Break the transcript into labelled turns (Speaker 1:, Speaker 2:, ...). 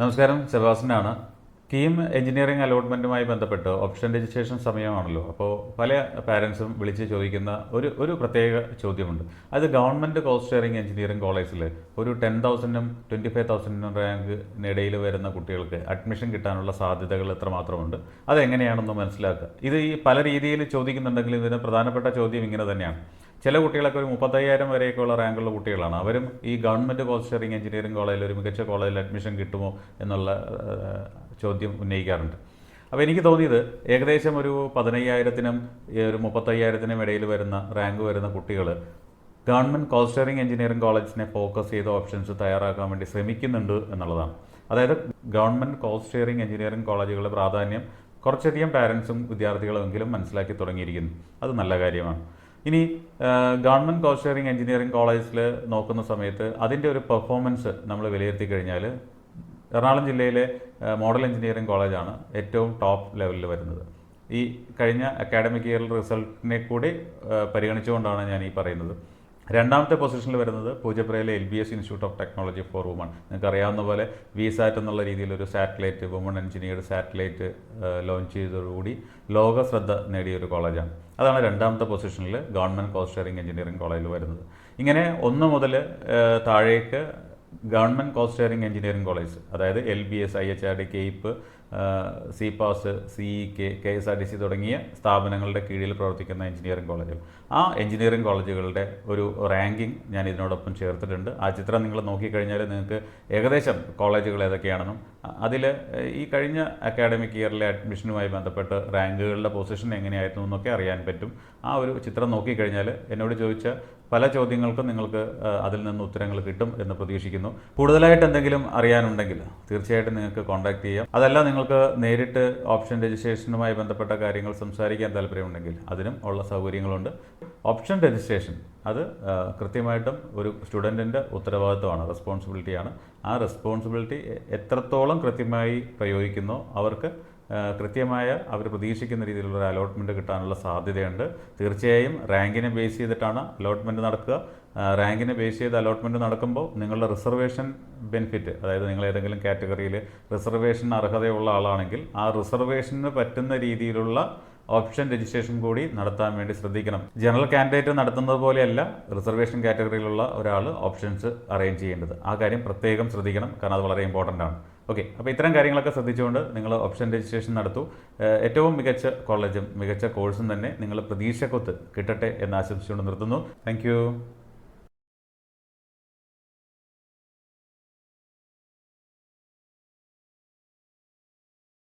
Speaker 1: നമസ്കാരം സെബാസ്റ്റനാണ്. കീം എഞ്ചിനീയറിംഗ് അലോട്ട്മെന്റുമായി ബന്ധപ്പെട്ട് option registration സമയമാണല്ലോ. അപ്പോൾ പല പാരൻസും വിളിച്ച് ചോദിക്കുന്ന ഒരു ഒരു പ്രത്യേക ചോദ്യമുണ്ട്. അത് ഗവൺമെന്റ് കോസ്റ്റ് ഷെയറിംഗ് എഞ്ചിനീയറിംഗ് കോളേജിൽ ഒരു ടെൻ തൗസൻഡും ട്വന്റി ഫൈവ് തൗസൻഡിനും റാങ്കിനിടയിൽ വരുന്ന കുട്ടികൾക്ക് അഡ്മിഷൻ കിട്ടാനുള്ള സാധ്യതകൾ എത്രമാത്രമുണ്ട്? അതെങ്ങനെയാണെന്ന് മനസ്സിലാക്കുക. ഇത് ഈ പല രീതിയിൽ ചോദിക്കുന്നുണ്ടെങ്കിൽ ഇതിന് പ്രധാനപ്പെട്ട ചോദ്യം ഇങ്ങനെ തന്നെയാണ്. ചില കുട്ടികളൊക്കെ ഒരു മുപ്പത്തയ്യായിരം വരെയൊക്കെയുള്ള റാങ്കുള്ള കുട്ടികളാണ്. അവരും ഈ ഗവൺമെന്റ് പോസ്റ്ററിങ് എഞ്ചിനീയറിംഗ് കോളേജിൽ ഒരു മികച്ച കോളേജിൽ അഡ്മിഷൻ കിട്ടുമോ എന്നുള്ള ചോദ്യം ഉന്നയിക്കാറുണ്ട്. അപ്പോൾ എനിക്ക് തോന്നിയത് ഏകദേശം ഒരു പതിനയ്യായിരത്തിനും ഒരു മുപ്പത്തയ്യായിരത്തിനും ഇടയിൽ വരുന്ന റാങ്ക് വരുന്ന കുട്ടികൾ ഗവൺമെന്റ് കോസ്റ്ററിങ് എഞ്ചിനീയറിംഗ് കോളേജിനെ ഫോക്കസ് ചെയ്ത ഓപ്ഷൻസ് തയ്യാറാക്കാൻ വേണ്ടി ശ്രമിക്കുന്നുണ്ട് എന്നുള്ളതാണ്. അതായത് ഗവൺമെന്റ് കോസ്റ്റ് ഷെയറിംഗ് എഞ്ചിനീയറിംഗ് കോളേജുകളുടെ പ്രാധാന്യം കുറച്ചധികം പാരൻസും വിദ്യാർത്ഥികളും എങ്കിലും മനസ്സിലാക്കി തുടങ്ങിയിരിക്കുന്നു. അത് നല്ല കാര്യമാണ്. ഇനി ഗവൺമെന്റ് കോസ്റ്റ് ഷെയറിംഗ് എഞ്ചിനീയറിംഗ് കോളേജിൽ നോക്കുന്ന സമയത്ത് അതിന്റെ ഒരു പെർഫോമൻസ് നമ്മൾ വിലയിരുത്തി കഴിഞ്ഞാൽ എറണാകുളം ജില്ലയിലെ മോഡൽ എഞ്ചിനീയറിംഗ് കോളേജാണ് ഏറ്റവും ടോപ്പ് ലെവലിൽ വരുന്നത്. ഈ കഴിഞ്ഞ അക്കാഡമിക് ഇയറിൽ റിസൾട്ടിനെ കൂടി പരിഗണിച്ചുകൊണ്ടാണ് ഞാൻ ഈ പറയുന്നത്. രണ്ടാമത്തെ പൊസിഷനിൽ വരുന്നത് പൂജപ്പുരയിലെ L B S institute of technology for woman നിങ്ങൾക്ക് അറിയാവുന്ന പോലെ വി സാറ്റ് എന്നുള്ള രീതിയിൽ ഒരു satellite woman engineered satellite launch ചെയ്തതോടുകൂടി ലോക ശ്രദ്ധ നേടിയ ഒരു കോളേജാണ്. അതാണ് രണ്ടാമത്തെ പൊസിഷനിൽ ഗവൺമെന്റ് കോസ്റ്റ് ഷെയറിംഗ് എഞ്ചിനീയറിംഗ് കോളേജിൽ വരുന്നത്. ഇങ്ങനെ ഒന്ന് മുതൽ താഴേക്ക് government cost sharing engineering college അതായത് L B S I H R D CAPE C PAS C E K K S R T C തുടങ്ങിയ സ്ഥാപനങ്ങളുടെ കീഴിൽ പ്രവർത്തിക്കുന്ന എഞ്ചിനീയറിംഗ് കോളേജുകൾ. ആ എഞ്ചിനീയറിംഗ് കോളേജുകളുടെ ഒരു റാങ്കിങ് ഞാൻ ഇതിനോടൊപ്പം ചേർത്തിട്ടുണ്ട്. ആ ചിത്രം നിങ്ങൾ നോക്കിക്കഴിഞ്ഞാൽ നിങ്ങൾക്ക് ഏകദേശം കോളേജുകൾ ഏതൊക്കെയാണെന്നും അതിൽ ഈ കഴിഞ്ഞ അക്കാഡമിക് ഇയറിലെ അഡ്മിഷനുമായി ബന്ധപ്പെട്ട് റാങ്കുകളുടെ പൊസിഷൻ എങ്ങനെയായിരുന്നു എന്നൊക്കെ അറിയാൻ പറ്റും. ആ ഒരു ചിത്രം നോക്കിക്കഴിഞ്ഞാൽ എന്നോട് ചോദിച്ച പല ചോദ്യങ്ങൾക്കും നിങ്ങൾക്ക് അതിൽ നിന്ന് ഉത്തരങ്ങൾ കിട്ടും എന്ന് പ്രതീക്ഷിക്കുന്നു. കൂടുതലായിട്ട് എന്തെങ്കിലും അറിയാനുണ്ടെങ്കിൽ തീർച്ചയായിട്ടും നിങ്ങൾക്ക് കോൺടാക്ട് ചെയ്യാം. അതല്ല നിങ്ങൾക്ക് നേരിട്ട് ഓപ്ഷൻ രജിസ്ട്രേഷനുമായി ബന്ധപ്പെട്ട കാര്യങ്ങൾ സംസാരിക്കാൻ താല്പര്യമുണ്ടെങ്കിൽ അതിനും ഉള്ള സൗകര്യങ്ങളുണ്ട്. ഓപ്ഷൻ രജിസ്ട്രേഷൻ അത് കൃത്യമായിട്ടും ഒരു സ്റ്റുഡന്റിന്റെ ഉത്തരവാദിത്വമാണ് റെസ്പോൺസിബിലിറ്റിയാണ് ആ റെസ്പോൺസിബിലിറ്റി എത്രത്തോളം കൃത്യമായി പ്രയോഗിക്കുന്നോ അവർക്ക് കൃത്യമായ അവർ പ്രതീക്ഷിക്കുന്ന രീതിയിലുള്ള ഒരു അലോട്ട്മെന്റ് കിട്ടാനുള്ള സാധ്യതയുണ്ട്. തീർച്ചയായും റാങ്കിനെ ബേസ് ചെയ്തിട്ടാണ് അലോട്ട്മെന്റ് നടക്കുക. റാങ്കിനെ ബേസ് ചെയ്ത് അലോട്ട്മെന്റ് നടക്കുമ്പോൾ നിങ്ങളുടെ റിസർവേഷൻ ബെനിഫിറ്റ് അതായത് നിങ്ങൾ ഏതെങ്കിലും കാറ്റഗറിയിൽ റിസർവേഷൻ അർഹതയുള്ള ആളാണെങ്കിൽ ആ റിസർവേഷന് പറ്റുന്ന രീതിയിലുള്ള ഓപ്ഷൻ രജിസ്ട്രേഷൻ കൂടി നടത്താൻ വേണ്ടി ശ്രദ്ധിക്കണം. ജനറൽ കാൻഡിഡേറ്റ് നടത്തുന്നത് പോലെയല്ല റിസർവേഷൻ കാറ്റഗറിയിലുള്ള ഒരാൾ ഓപ്ഷൻസ് അറേഞ്ച് ചെയ്യേണ്ടത്. ആ കാര്യം പ്രത്യേകം ശ്രദ്ധിക്കണം കാരണം അത് വളരെ ഇമ്പോർട്ടന്റ് ആണ്. ഓക്കെ അപ്പോൾ ഇത്തരം കാര്യങ്ങളൊക്കെ ശ്രദ്ധിച്ചുകൊണ്ട് നിങ്ങൾ ഓപ്ഷൻ രജിസ്ട്രേഷൻ നടത്തൂ. ഏറ്റവും മികച്ച കോളേജും മികച്ച കോഴ്സും തന്നെ നിങ്ങൾ പ്രതീക്ഷക്കൊത്ത് കിട്ടട്ടെ എന്ന് ആശംസിച്ചുകൊണ്ട് നിർത്തുന്നു. താങ്ക്